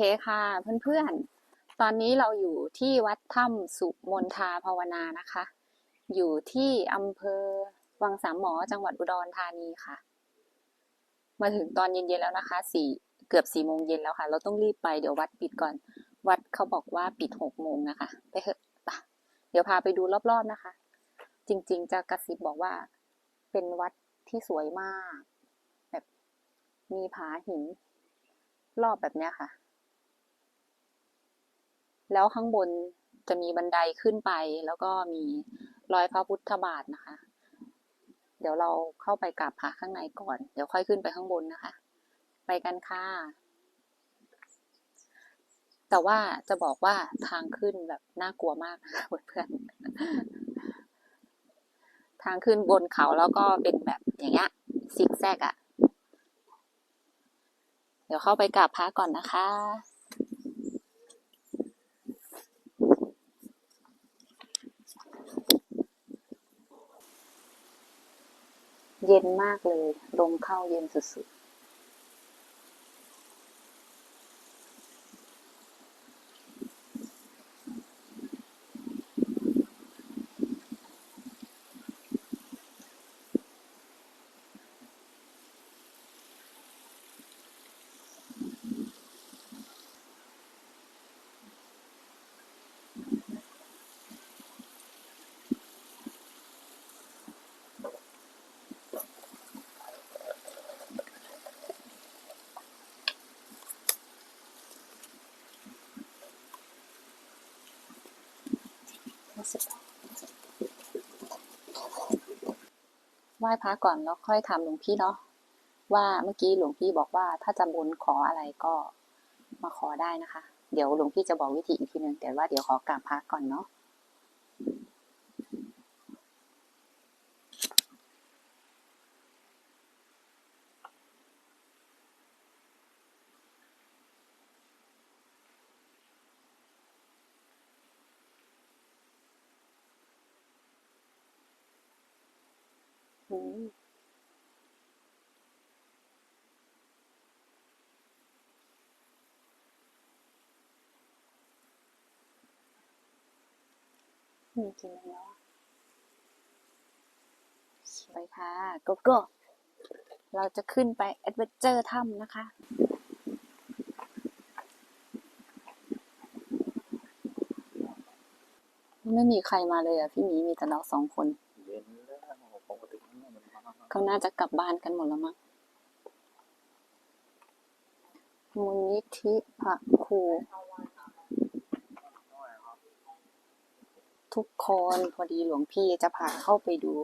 คค่ะเพื่อนๆ ตอนนี้เราอยู่ที่วัดถ้ำสุมนทาภาวนานะคะ อยู่ที่อำเภอวังสามหมอจังหวัดอุดรธานีค่ะ มาถึงตอนเย็นๆแล้วนะคะสี่เกือบสี่โมงเย็นแล้วค่ะ เราต้องรีบไปเดี๋ยววัดปิดก่อน วัดเขาบอกว่าปิดหกโมงนะคะ ไปเถอะไปเดี๋ยวพาไปดูรอบๆนะคะ จริงๆ จะกระซิบบอกว่า เป็นวัดที่สวยมาก แบบมีผาหินรอบแบบเนี้ยค่ะ แล้วข้างบนจะมีบันไดขึ้นไป แล้วก็มีรอยพระพุทธบาทนะคะ เดี๋ยวเราเข้าไปกราบพระข้างในก่อน เดี๋ยวค่อยขึ้นไปข้างบนนะคะ ไปกันค่ะ แต่ว่าจะบอกว่าทางขึ้นแบบน่ากลัวมากนะคะเพื่อนๆ ทางขึ้นบนเขาแล้วก็เป็นแบบอย่างเงี้ยซิกแซกอะ่ะ เดี๋ยวเข้าไปกราบพระก่อนนะคะ เย็นมากเลย ลมเข้าเย็นสุดๆ ไหว้พระก่อนแล้วค่อยถามหลวงพี่เนาะว่าเมื่อกี้หลวงพี่บอกว่าถ้าจะบุญขออะไรก็มาขอได้นะคะ เดี๋ยวหลวงพี่จะบอกวิธีอีกทีหนึ่งแต่ว่าเดี๋ยวขอกราบพระก่อนเนาะ อืม มีกินแล้วไปค่ะโกโก้เราจะขึ้นไปแอดเวนเจอร์ถ้ำนะคะ ไม่มีใครมาเลยอะ พี่หมีมีแต่เราสองคนเย็นแล้วปกติมันมันมาเขาน่าจะกลับบ้านกันหมดแล้วมั้งมูลนิธิพระครู ทุกคนพอดีหลวงพี่จะพาเข้าไปดู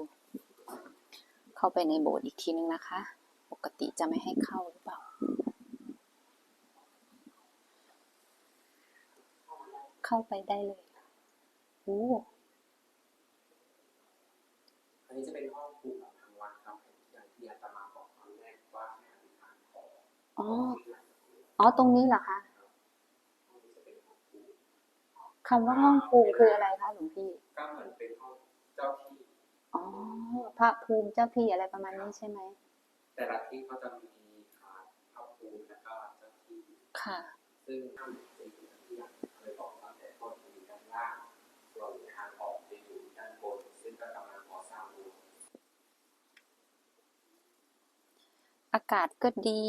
เข้าไปในโบสถ์อีกทีนึงนะคะ ปกติจะไม่ให้เข้าหรือเปล่า เข้าไปได้เลยโอ้อันนี้จะเป็นห้องครูของทางวัดครับอย่างที่อาตมาบอกตอนแรกว่าให้อธิษฐานขออ๋อ อ๋อ ตรงนี้เหรอคะ ห้องนี้จะเป็นห้องครู คำว่าห้องภูมิคืออะไรคะหลวงพี่ก็เหมือนเป็นห้องเจ้าที่อ๋อพระภูมิเจ้าที่อะไรประมาณนี้ใช่ไหมแต่ละที่เขาจะมีอ่าพระภูมิแล้วก็เจ้าที่ค่ะซึ่งถ้าเป็นที่อย่างเคยบอกตั้งแต่ต้นจะมีด้านล่างส่วนทางออกจะอยู่ด้านบนซึ่งก็กำลังก่อสร้างอยู่อากาศก็ดี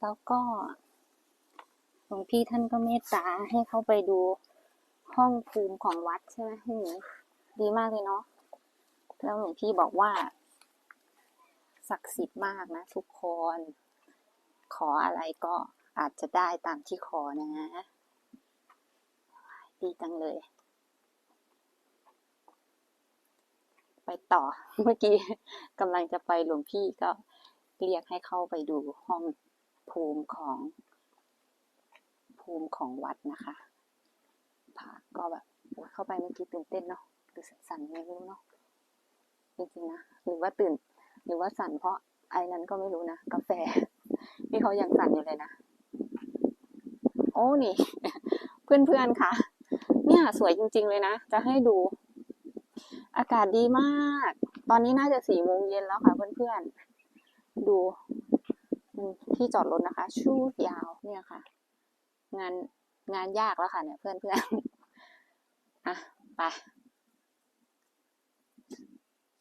แล้วก็ หลวงพี่ท่านก็เมตตาให้เขาไปดูห้องภูมิของวัดใช่ไหมหมีดีมากเลยเนาะแล้วหลวงพี่บอกว่าศักดิ์สิทธิ์มากนะทุกคน ขออะไรก็อาจจะได้ตามที่ขอนะดีจังเลย ไปต่อเมื่อกี้กำลังจะไปหลวงพี่ก็เรียกให้เข้าไปดูห้องภูมิของ ภูมิของวัดนะคะพระก็แบบเข้าไปเมื่อกี้ตื่นเต้นเนาะหรือสั่นไม่รู้เนาะจริงๆนะหรือว่าตื่น หรือว่าสั่นเพราะไอ้นั้นก็ไม่รู้นะกาแฟนี่เขายังสั่นอยู่เลยนะโอ้นี่ เพื่อนๆค่ะ เนี่ยสวยจริง ๆเลยนะจะให้ดู อากาศดีมาก ตอนนี้น่าจะสี่โมงเย็นแล้วค่ะ เพื่อนๆดูที่จอดรถนะคะ ชูดยาวเนี่ยค่ะ งานงานยากแล้วค่ะเนี่ยเพื่อนเพื่อนอะไป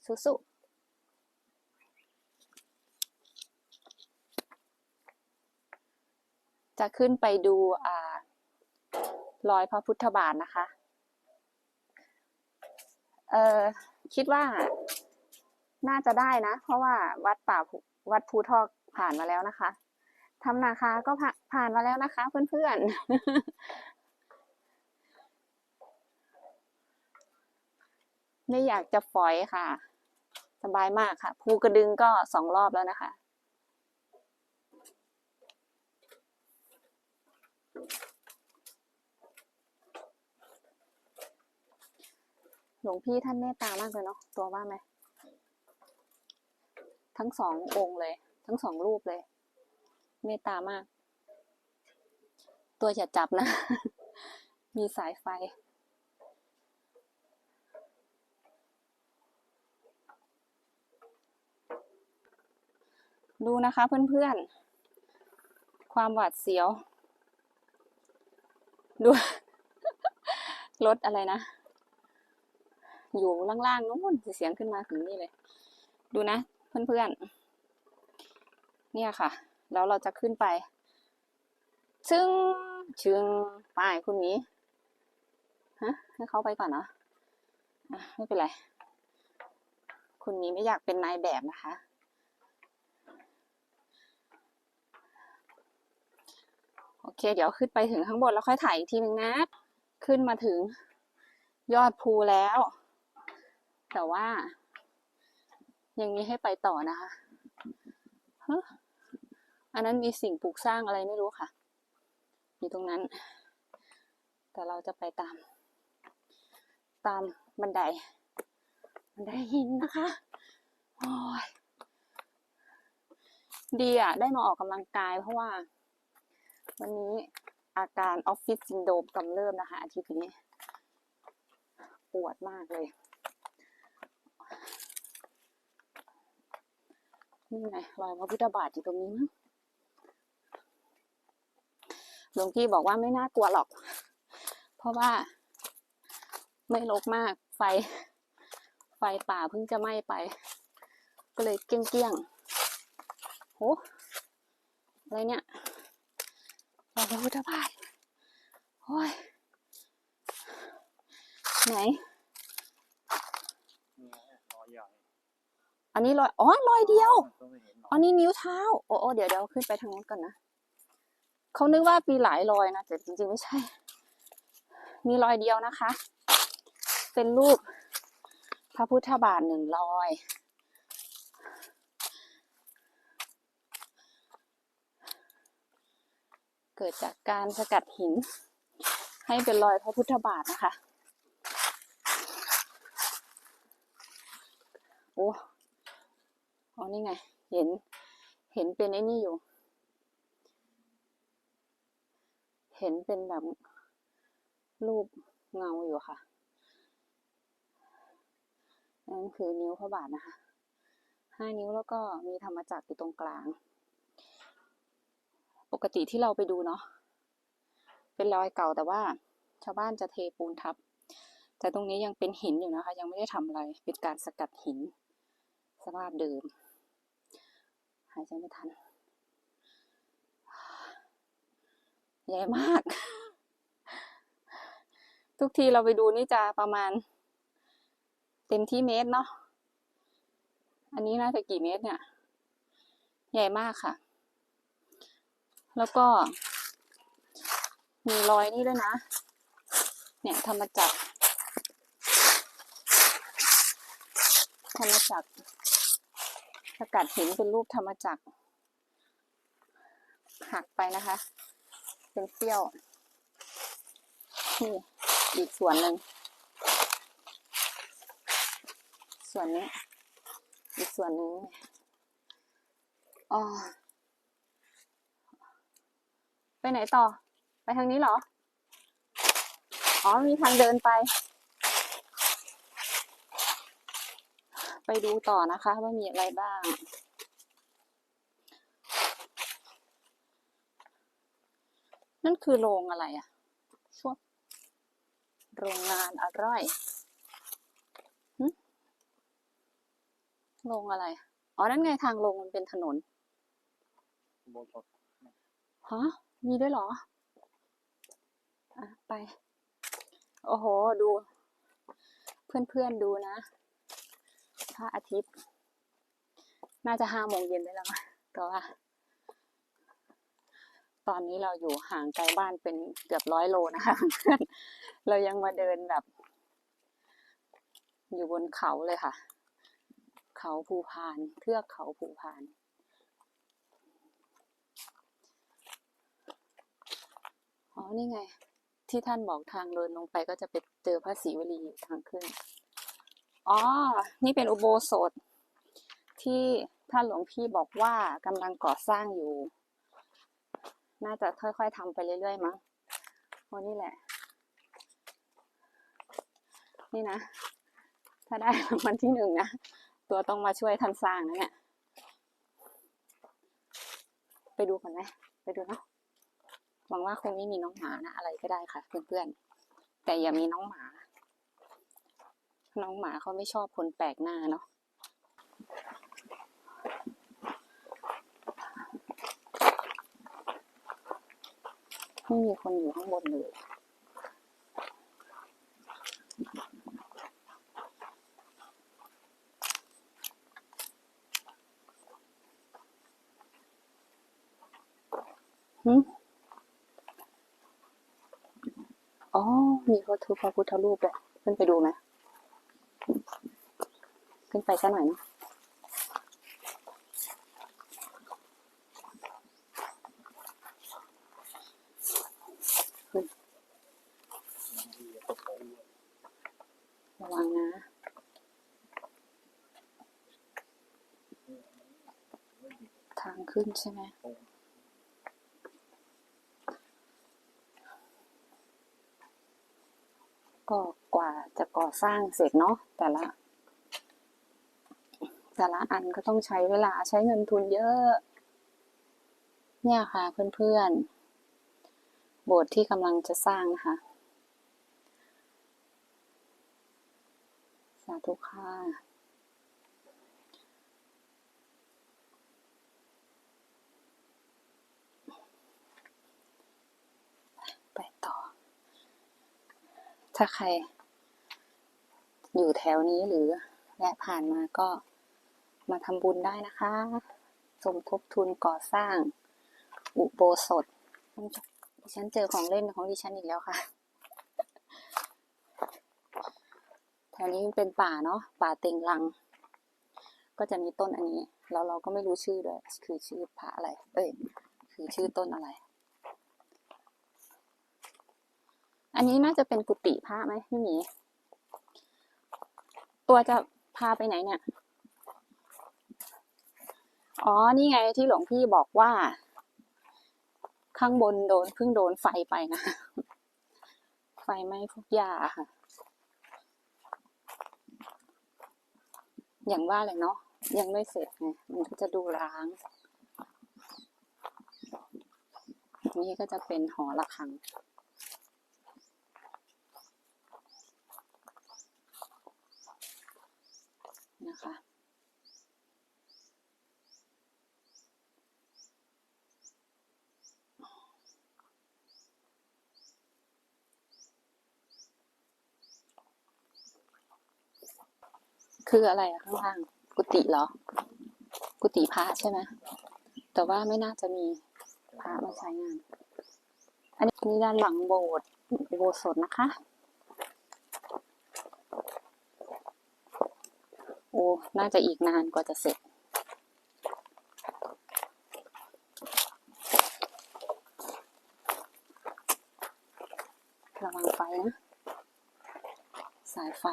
สู้ๆจะขึ้นไปดูอ่ารอยพระพุทธบาทนะคะ เออคิดว่าน่าจะได้นะ เพราะว่าวัดป่าวัดภูทอกผ่านมาแล้วนะคะ ทำนาคาก็ผ่านมาแล้วนะคะ เพื่อนๆ ไม่อยากจะฝอยค่ะ สบายมากค่ะ ภูกระดึงก็สองรอบแล้วนะคะ หลวงพี่ท่านเมตตามากเลยเนาะตัวว่าไหม ทั้งสององค์เลย ทั้งสองรูปเลย เมตตามาก ตัวอย่าจับนะ มีสายไฟ ดูนะคะเพื่อนๆ ความหวาดเสียว ดู รถอะไรนะ อยู่ล่างๆนู้นเสียงขึ้นมาถึงนี่เลย ดูนะเพื่อนๆ เนี่ยค่ะ แล้วเราจะขึ้นไป ซึ่งชึงป้ายคุณนี้ฮะให้เขาไปก่อนเนาะอะไม่เป็นไร คุณนี้ไม่อยากเป็นนายแบบนะคะ โอเค เดี๋ยวขึ้นไปถึงข้างบนแล้วค่อยถ่ายอีกทีหนึ่งนะ ขึ้นมาถึงยอดภูแล้ว แต่ว่า ยังมีให้ไปต่อนะคะฮะ อันนั้นมีสิ่งปลูกสร้างอะไรไม่รู้ค่ะ อยู่ตรงนั้น แต่เราจะไปตาม ตามบันได บันไดหินนะคะ โอ้ย ดีอะ ได้มาออกกำลังกายเพราะว่า วันนี้อาการออฟฟิศซินโดมกำเริบนะคะ อาทิตย์นี้ ปวดมากเลยนี่ไงรอยพระพุทธบาทอยู่ตรงนี้มั้ง หลวงพี่บอกว่าไม่น่ากลัวหรอก เพราะว่าไม่รกมากไฟ ไฟป่าเพิ่งจะไหม้ไป ก็เลยเกลี้ยงๆโหอะไรเนี่ยรอยพระพุทธบาทโอ้ยไหนเนี่ยรอยใหญ่อันนี้รอย อ๋อ รอยเดียวก็ไม่เห็นหรอกอันนี้นิ้วเท้า โอ้โอ้เดี๋ยวเดี๋ยวขึ้นไปทางนู้นก่อนนะ เขานึกว่ามีหลายรอยนะแต่จริงๆไม่ใช่ มีรอยเดียวนะคะ เป็นรูปพระพุทธบาทหนึ่งรอยเกิดจากการสกัดหิน ให้เป็นรอยพระพุทธบาทนะคะ โอ้อ๋อนี่ไง เห็น เห็นเป็นไอ้นี่อยู่ เห็นเป็นแบบรูปเงาอยู่ค่ะนั่นคือนิ้วพระบาทนะคะห้านิ้วแล้วก็มีธรรมจักรอยู่ตรงกลาง ปกติที่เราไปดูเนาะเป็นรอยเก่าแต่ว่า ชาวบ้านจะเทปูนทับ แต่ตรงนี้ยังเป็นหินอยู่นะคะ ยังไม่ได้ทำอะไรเป็นการสกัดหิน สภาพเดิม หายใจไม่ทัน ใหญ่มาก ทุกทีเราไปดูนี่จะประมาณ เต็มที่เมตรเนาะอันนี้น่าจะกี่เมตรเนี่ย ใหญ่มากค่ะ แล้วก็ มีรอยนี่ด้วยนะ เนี่ยธรรมจักรธรรมจักรสกัดหินเป็นรูปธรรมจักรหักไปนะคะ เป็นเสี้ยว นี่อีกส่วนหนึ่ง ส่วนนี้ อีกส่วนหนึ่งอ๋อไปไหนต่อ ไปทางนี้เหรอ อ๋อ มีทางเดินไป ไปดูต่อนะคะ ว่ามีอะไรบ้าง นั่นคือโรงอะไรอะช่วงโรงงานอร่อยหึโรงอะไร อ๋อ นั่นไงทางลงมันเป็นถนนโบสถ์ฮะ มีด้วยเหรอ อะ ไป โอ้โห ดู เพื่อนๆดูนะพระอาทิตย์ น่าจะห้าโมงเย็นได้แล้วมั้งก็ว่า ตอนนี้เราอยู่ห่างไกลบ้านเป็นเกือบร้อยโลนะคะเพื่อนเรายังมาเดินแบบ อยู่บนเขาเลยค่ะ เขาภูพาน เทือกเขาภูพานอ๋อนี่ไง ที่ท่านบอกทางเดินลงไปก็จะไปเจอพระศรีวลีทางขึ้น อ๋อ นี่เป็นอุโบสถที่ท่านหลวงพี่บอกว่ากำลังก่อสร้างอยู่ น่าจะค่อยๆทำไปเรื่อยๆมั้งโอ้นี่แหละ นี่นะ ถ้าได้รางวัลที่หนึ่งนะ ตัวต้องมาช่วยท่านสร้างนะเนี่ย ไปดูกันไหมไปดูเนาะหวังว่าคงไม่มีน้องหมานะ อะไรก็ได้ค่ะ เพื่อนๆ แต่อย่ามีน้องหมา น้องหมาเขาไม่ชอบคนแปลกหน้าเนาะ ไม่มีคนอยู่ข้างบนเลยหืมอ๋อ มีพระทุพระพุทธรูปเลยขึ้นไปดูไหมขึ้นไปสักหน่อยนะ ตกใจ ระวังนะ ทางขึ้นใช่ไหมก็กว่าจะก่อสร้างเสร็จเนาะแต่ละ แต่ละอันก็ต้องใช้เวลาใช้เงินทุนเยอะ เนี่ยค่ะเพื่อนๆโบสถ์ที่กำลังจะสร้างนะคะ สา ธุค่ะไปต่อ ถ้าใคร อยู่แถวนี้หรือแวะผ่านมาก็มาทำบุญได้นะคะ สมทบทุนก่อสร้าง อุโบสถดิฉันเจอของเล่นของดิฉันอีกแล้วค่ะ แถวนี้มันเป็นป่าเนาะป่าเต็งรัง ก็จะมีต้นอันนี้ แล้วเราก็ไม่รู้ชื่อด้วย คือชื่อพระอะไร เอ้ยคือชื่อต้นอะไร อันนี้น่าจะเป็นกุฏิพระไหมพี่หมีตัวจะพาไปไหนเนี่ย อ๋อ นี่ไงที่หลวงพี่บอกว่า ข้างบนโดนเพิ่งโดนไฟไปนะ ไฟไหม้พวกยาค่ะ อย่างว่าเลยเนาะยังไม่เสร็จไงมันก็จะดูร้าง นี่ก็จะเป็นหอระฆังนะคะ คืออะไรข้างล่างกุฏิเหรอ กุฏิพระใช่ไหมแต่ว่าไม่น่าจะมีพระมาใช้งาน อันนี้นี่ด้านหลังโบสถ์โบสถ์นะคะ โอ้ น่าจะอีกนานกว่าจะเสร็จระวังไฟนะ สายไฟ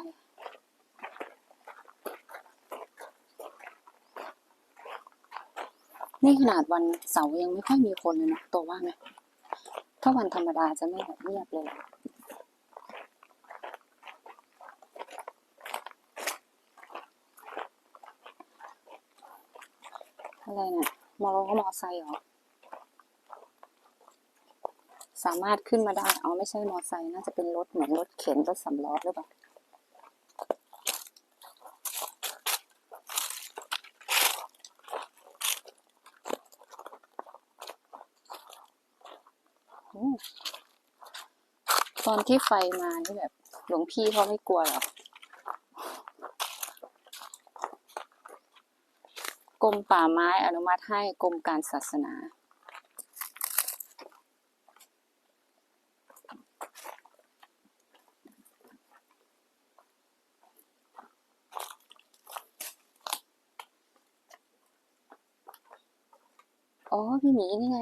นี่ขนาดวันเสาร์ยังไม่ค่อยมีคนเลยนะตัวว่าไหมถ้าวันธรรมดาจะไม่แบบเงียบเลยอะไรเนี่ยมอรถมอไซค์เหรอ สามารถขึ้นมาได้ เอ๋อไม่ใช่มอไซค์น่าจะเป็นรถเหมือนรถเข็นรถสำล้อหรือเปล่า ตอนที่ไฟมานี่แบบ หลวงพี่เขาไม่กลัวหรอกกรมป่าไม้อนุมัติให้กรมการศาสนาอ๋อพี่หมีนี่ไง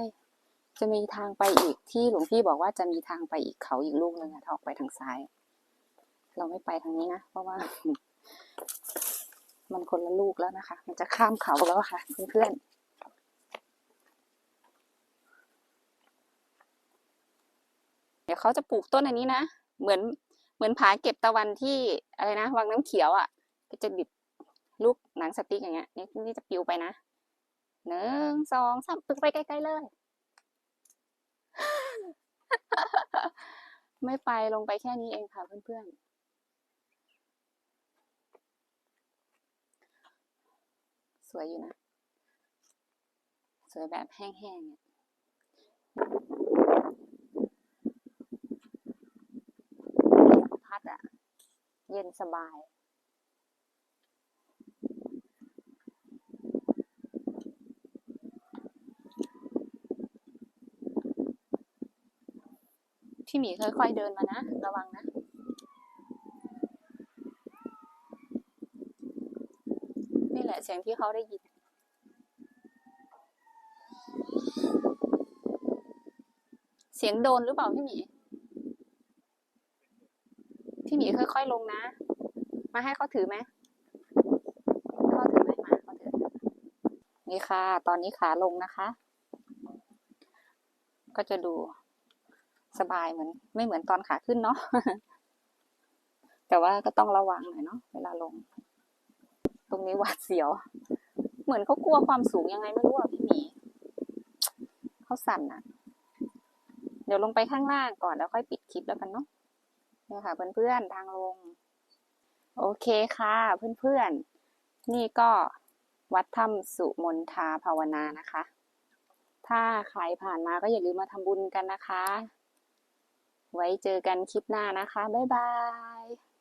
จะมีทางไปอีกที่หลวงพี่บอกว่าจะมีทางไปอีกเขาอีกลูกหนึ่งอะถ้าออกไปทางซ้าย เราไม่ไปทางนี้นะ เพราะว่า มันคนละลูกแล้วนะคะ มันจะข้ามเขาแล้วค่ะ เพื่อนๆเดี๋ยวเขาจะปลูกต้นอันนี้นะ เหมือนเหมือนผาเก็บตะวันที่อะไรนะวังน้ำเขียวอะ่ะ ก็จะบิดลูกหนังสติ๊กอย่างเงี้ยนี่นี่จะปลิวไปนะหนึ่งสองสามปึกไปไกลๆเลย ไม่ไปลงไปแค่นี้เองค่ะเพื่อนๆ สวยอยู่นะ สวยแบบแห้งๆเนี่ยพัดอะเย็นสบาย พี่หมีค่อยๆเดินมานะ ระวังนะ นี่แหละเสียงที่เขาได้ยิน เสียงโดนหรือเปล่าพี่หมี พี่หมีค่อยๆลงนะ มาให้เขาถือไหมเขาถือไหมมาเขาถือ นี่ค่ะ ตอนนี้ขาลงนะคะ ก็จะดู สบายเหมือน ไม่เหมือนตอนขาขึ้นเนาะแต่ว่าก็ต้องระวังหน่อยเนาะเวลาลง ตรงนี้หวาดเสียว เหมือนเขากลัวความสูงยังไงไม่รู้อะพี่หมีเขาสั่นอะ เดี๋ยวลงไปข้างล่างก่อนแล้วค่อยปิดคลิปแล้วกันเนาะเนี่ยค่ะ เพื่อนๆทางลง โอเคค่ะ เพื่อนๆ นี่ก็วัดถ้ำสุมนทาภาวนานะคะ ถ้าใครผ่านมาก็อย่าลืมมาทำบุญกันนะคะ ไว้เจอกันคลิปหน้านะคะ บ๊ายบาย